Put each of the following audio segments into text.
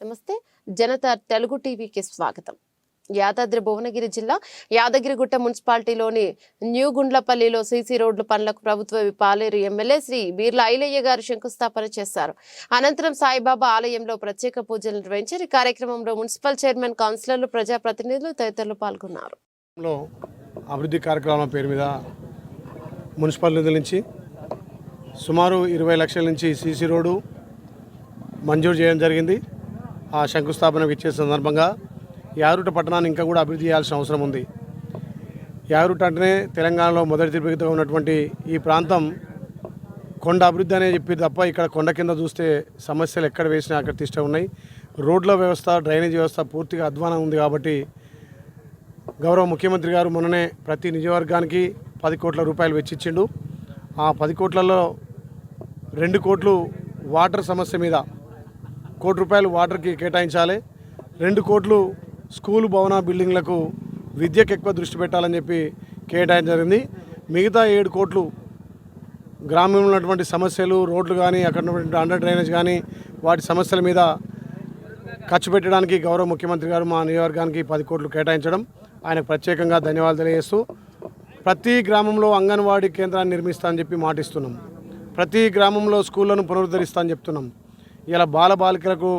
నమస్తే. జనత తెలుగు టీవీకి స్వాగతం. యాదాద్రి భువనగిరి జిల్లా యాదగిరిగుట్ట మున్సిపాలిటీలోని న్యూ గుండ్లపల్లిలో సీసీ రోడ్ల పనులకు ప్రభుత్వ పాలేరు ఎమ్మెల్యే శ్రీ బీర్లా ఐలయ్య గారు శంకుస్థాపన చేశారు. అనంతరం సాయిబాబా ఆలయంలో ప్రత్యేక పూజలు నిర్వహించారు. ఈ కార్యక్రమంలో మున్సిపల్ చైర్మన్ కౌన్సిలర్లు ప్రజాప్రతినిధులు తదితరులు పాల్గొన్నారు. అభివృద్ధి కార్యక్రమం పేరు మీద మున్సిపల్ నిధుల నుంచి సుమారు ఇరవై లక్షల నుంచి సీసీ రోడ్డు మంజూరు చేయడం జరిగింది. శంకుస్థాపనకు ఇచ్చే సందర్భంగా యారుట పట్టణాన్ని ఇంకా కూడా అభివృద్ధి చేయాల్సిన అవసరం ఉంది. యారుట అంటేనే తెలంగాణలో మొదటి తిరుపతిగా ఉన్నటువంటి ఈ ప్రాంతం కొండ అభివృద్ధి అనే చెప్పి తప్ప ఇక్కడ కొండ కింద చూస్తే సమస్యలు ఎక్కడ వేసినా అక్కడ తిష్ట ఉన్నాయి. రోడ్ల వ్యవస్థ డ్రైనేజ్ వ్యవస్థ పూర్తిగా అధ్వానం ఉంది కాబట్టి గౌరవ ముఖ్యమంత్రి గారు మొన్ననే ప్రతి నియోజకవర్గానికి పది కోట్ల రూపాయలు వెచ్చిచ్చిండు. ఆ పది కోట్లలో రెండు కోట్లు వాటర్ సమస్య మీద కోటి రూపాయలు వాటర్కి కేటాయించాలి. రెండు కోట్లు స్కూల్ భవన బిల్డింగ్లకు విద్యకు ఎక్కువ దృష్టి పెట్టాలని చెప్పి కేటాయించడం జరిగింది. మిగతా ఏడు కోట్లు గ్రామంలో ఉన్నటువంటి సమస్యలు రోడ్లు కానీ అక్కడ ఉన్నటువంటి అండర్ డ్రైనేజ్ కానీ వాటి సమస్యల మీద ఖర్చు పెట్టడానికి గౌరవ ముఖ్యమంత్రి గారు మా నియోజకవర్గానికి పది కోట్లు కేటాయించడం. ఆయనకు ప్రత్యేకంగా ధన్యవాదాలు తెలియజేస్తూ ప్రతి గ్రామంలో అంగన్వాడీ కేంద్రాన్ని నిర్మిస్తానని చెప్పి మాటిస్తున్నాం. ప్రతి గ్రామంలో స్కూళ్ళను పునరుద్ధరిస్తానని చెప్తున్నాం. ఇలా బాల బాలికలకు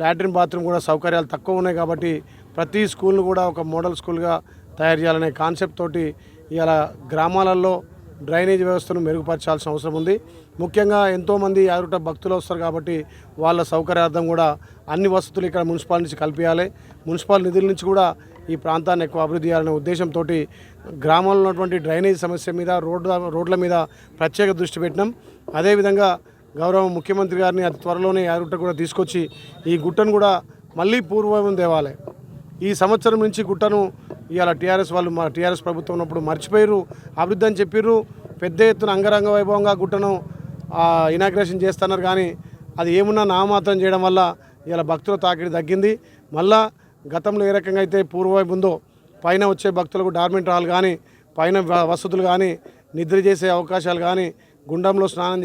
లాట్రిన్ బాత్రూమ్ కూడా సౌకర్యాలు తక్కువ ఉన్నాయి కాబట్టి ప్రతి స్కూల్ను కూడా ఒక మోడల్ స్కూల్గా తయారు చేయాలనే కాన్సెప్ట్ తోటి ఇలా గ్రామాలలో డ్రైనేజ్ వ్యవస్థను మెరుగుపరచాల్సిన అవసరం ఉంది. ముఖ్యంగా ఎంతోమంది యారుట భక్తులు వస్తారు కాబట్టి వాళ్ళ సౌకర్యార్థం కూడా అన్ని వసతులు ఇక్కడ మున్సిపాల్ నుంచి కల్పించాలి. మున్సిపాల్ నిధుల నుంచి కూడా ఈ ప్రాంతాన్ని ఎక్కువ అభివృద్ధి చేయాలనే ఉద్దేశంతో గ్రామంలో ఉన్నటువంటి డ్రైనేజ్ సమస్య మీద రోడ్ల రోడ్ల మీద ప్రత్యేక దృష్టి పెట్టినాం. అదేవిధంగా గౌరవ ముఖ్యమంత్రి గారిని అతి త్వరలోనే యారుట కూడా తీసుకొచ్చి ఈ గుట్టను కూడా మళ్ళీ పూర్వం దేవాలే ఈ సంవత్సరం నుంచి గుట్టను ఇవాళ టీఆర్ఎస్ వాళ్ళు మా టీఆర్ఎస్ ప్రభుత్వం ఉన్నప్పుడు మర్చిపోయారు అభివృద్ధి అని చెప్పారు పెద్ద ఎత్తున అంగరంగ వైభవంగా గుట్టను ఇనాగ్రేషన్ చేస్తున్నారు. కానీ అది ఏమున్నా నామాత్రం చేయడం వల్ల ఇలా భక్తుల తాకిడి తగ్గింది. మళ్ళా గతంలో ఏ రకంగా అయితే పూర్వవైపు ఉందో పైన వచ్చే భక్తులకు డార్మెంట్ హాల్ కానీ పైన వసతులు కానీ నిద్ర చేసే అవకాశాలు కానీ గుండంలో స్నానం చేసే